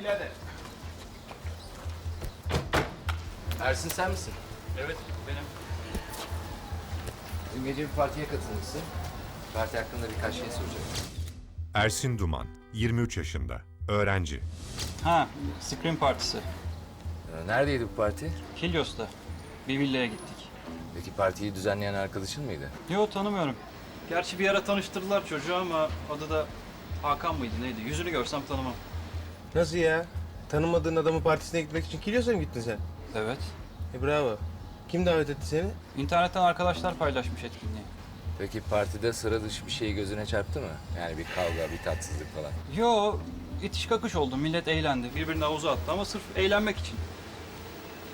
birader. Ersin sen misin? Evet benim. Dün gece bir partiye katılmışsın. Parti hakkında birkaç şey soracağım. Ersin Duman, 23 yaşında, öğrenci. Ha, Scream Partisi. Ee, Neredeydi bu parti? Kilyos'ta. Bir villaya gittik. Peki partiyi düzenleyen arkadaşın mıydı? Yo tanımıyorum. Gerçi bir ara tanıştırdılar çocuğu ama adı da Hakan mıydı neydi? Yüzünü görsem tanımam. Nasıl ya? Tanımadığın adamın partisine gitmek için Kilyos'a mı gittin sen? Evet. E bravo. Kim davet etti seni? İnternetten arkadaşlar paylaşmış etkinliği. Peki partide sıra dışı bir şey gözüne çarptı mı? Yani bir kavga, bir tatsızlık falan. Yo, itiş kakış oldu. Millet eğlendi. Birbirine havuza attı ama sırf eğlenmek için.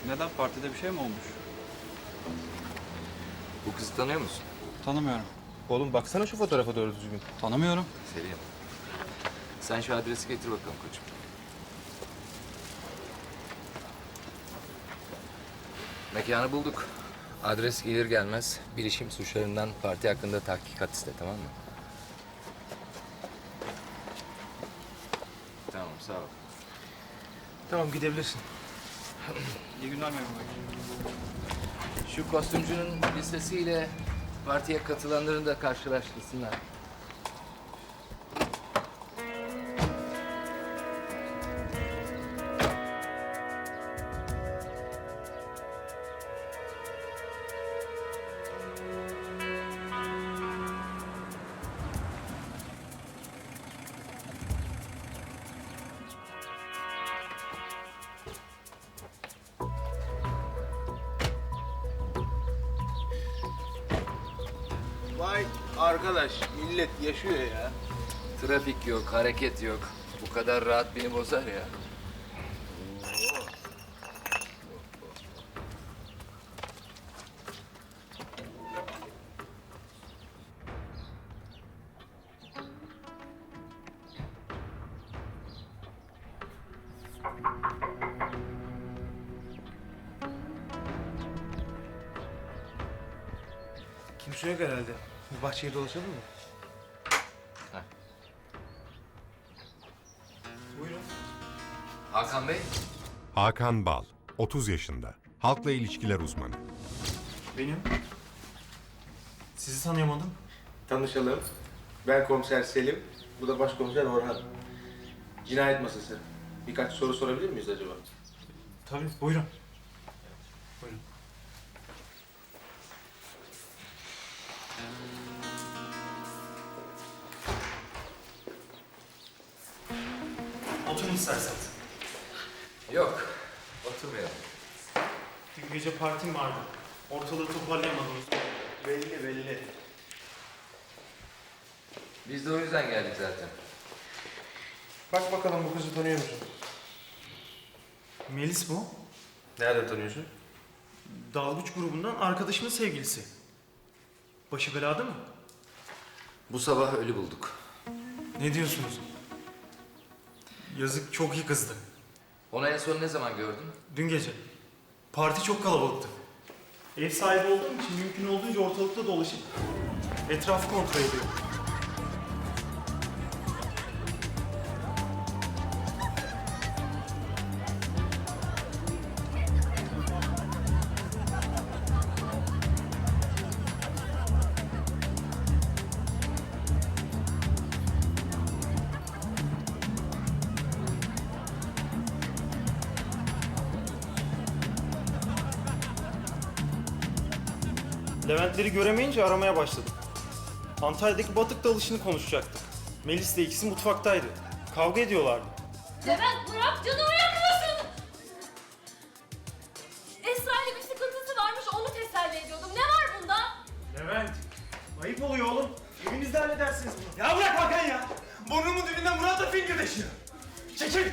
Neden? Partide bir şey mi olmuş? Bu kızı tanıyor musun? Tanımıyorum. Oğlum baksana şu fotoğrafa doğru düzgün. Tanımıyorum. Selim. Sen şu adresi getir bakalım koçum. Mekanı bulduk. Adres gelir gelmez bilişim suçlarından parti hakkında tahkikat iste tamam mı? Tamam sağ ol. Tamam gidebilirsin. İyi günler memur bey. Şu kostümcünün listesiyle partiye katılanların da karşılaştırsınlar. Vay arkadaş millet yaşıyor ya. Trafik yok, hareket yok. Bu kadar rahat beni bozar ya. Kimse yok herhalde. Bir bahçeye dolaşalım mı? Heh. Buyurun. Hakan Bey, Hakan Bal, 30 yaşında, halkla ilişkiler uzmanı. Benim. Sizi tanıyamadım. Tanışalım. Ben komiser Selim. Bu da başkomiser Orhan. Cinayet masası. Birkaç soru sorabilir miyiz acaba? Tabii. Buyurun. Oturun isterseniz. yok. Oturmayalım. Dün gece partim vardı. Ortalığı toparlayamadınız. Belli belli. Biz de o yüzden geldik zaten. Bak bakalım bu kızı tanıyor musun? Melis bu. Nereden tanıyorsun? Dalgıç grubundan arkadaşımın sevgilisi. Başı belada mı? Bu sabah ölü bulduk. Ne diyorsunuz? Yazık çok iyi kızdı. Onu en son ne zaman gördün? Dün gece. Parti çok kalabalıktı. Ev sahibi olduğum için mümkün olduğunca ortalıkta dolaşıp etrafı kontrol ediyorum. Leventleri göremeyince aramaya başladım. Antalya'daki batık dalışını konuşacaktık. Melis'le ikisi mutfaktaydı. Kavga ediyorlardı. Levent bırak canı uyaklasın. Esra ile bir sıkıntısı varmış onu teselli ediyordum. Ne var bunda? Levent, ayıp oluyor oğlum. Evinizde halledersiniz bunu. Ya bırak Hakan ya! Burnumun dibinden Murat'la fingirdeşiyor. Çekil!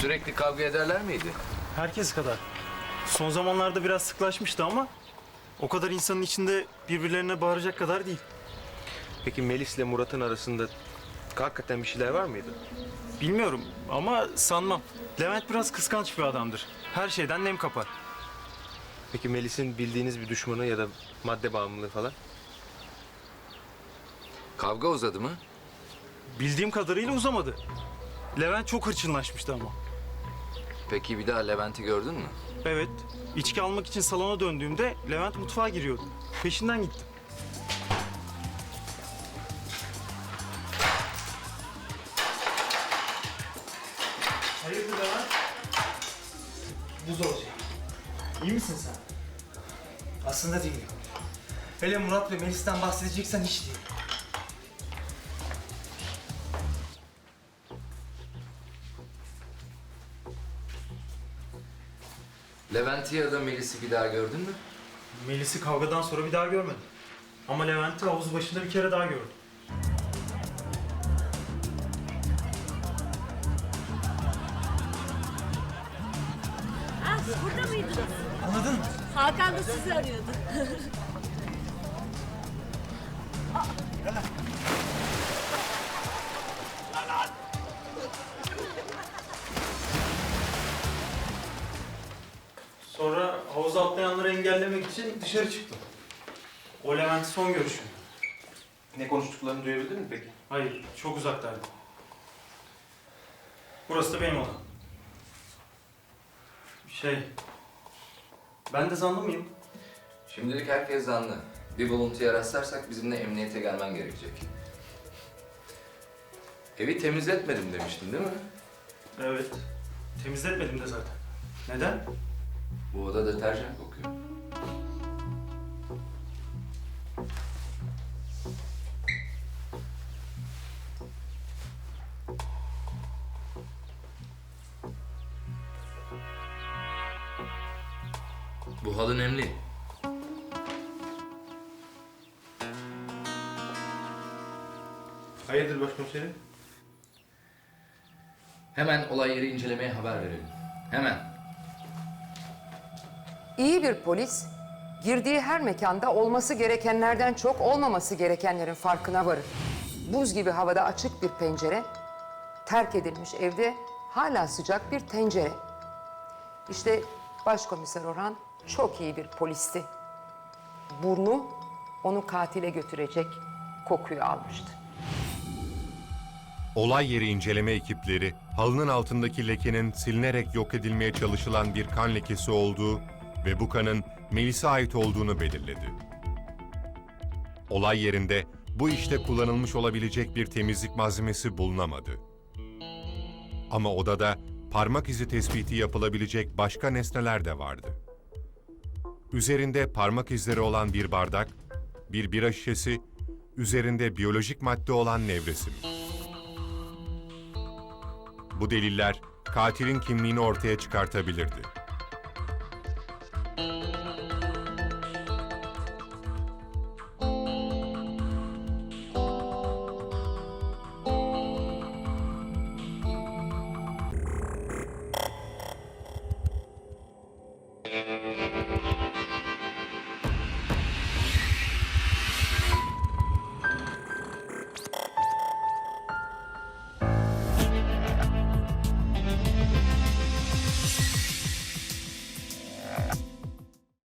Sürekli kavga ederler miydi? Herkes kadar. Son zamanlarda biraz sıklaşmıştı ama o kadar insanın içinde birbirlerine bağıracak kadar değil. Peki Melis'le Murat'ın arasında hakikaten bir şeyler var mıydı? Bilmiyorum ama sanmam. Levent biraz kıskanç bir adamdır. Her şeyden nem kapar. Peki Melis'in bildiğiniz bir düşmanı ya da madde bağımlılığı falan? Kavga uzadı mı? Bildiğim kadarıyla uzamadı. Levent çok hırçınlaşmıştı ama. Peki bir daha Levent'i gördün mü? Evet, içki almak için salona döndüğümde Levent mutfağa giriyordu. Peşinden gittim. Hayırdır Levent? Buz olacak. İyi misin sen? Aslında değilim. Hele Murat ve Melis'ten bahsedeceksen hiç değil. Levent'i ya da Melis'i bir daha gördün mü? Melis'i kavgadan sonra bir daha görmedim. Ama Levent'i havuz başında bir kere daha gördüm. Ah burada mıydınız? Anladın mı? Hakan da sizi arıyordu. için dışarı çıktım. O Levent'i son görüşüm. Ne konuştuklarını duyabildin mi peki? Hayır, çok uzaktaydı. Burası da benim odam. Şey, ben de zanlı mıyım? Şimdilik herkes zanlı. Bir volunteer rastlarsak bizimle emniyete gelmen gerekecek. Evi temizletmedim demiştin değil mi? Evet, temizletmedim de zaten. Neden? Bu oda deterjan kokuyor. Bu halı nemli. Hayırdır başkomiserim? Hemen olay yeri incelemeye haber verelim. Hemen. İyi bir polis, girdiği her mekanda olması gerekenlerden çok olmaması gerekenlerin farkına varır. Buz gibi havada açık bir pencere, terk edilmiş evde hala sıcak bir tencere. İşte Başkomiser Orhan çok iyi bir polisti. Burnu onu katile götürecek kokuyu almıştı. Olay yeri inceleme ekipleri halının altındaki lekenin silinerek yok edilmeye çalışılan bir kan lekesi olduğu ve bu kanın Melis'e ait olduğunu belirledi. Olay yerinde bu işte kullanılmış olabilecek bir temizlik malzemesi bulunamadı. Ama odada parmak izi tespiti yapılabilecek başka nesneler de vardı üzerinde parmak izleri olan bir bardak, bir bira şişesi, üzerinde biyolojik madde olan nevresim. Bu deliller katilin kimliğini ortaya çıkartabilirdi.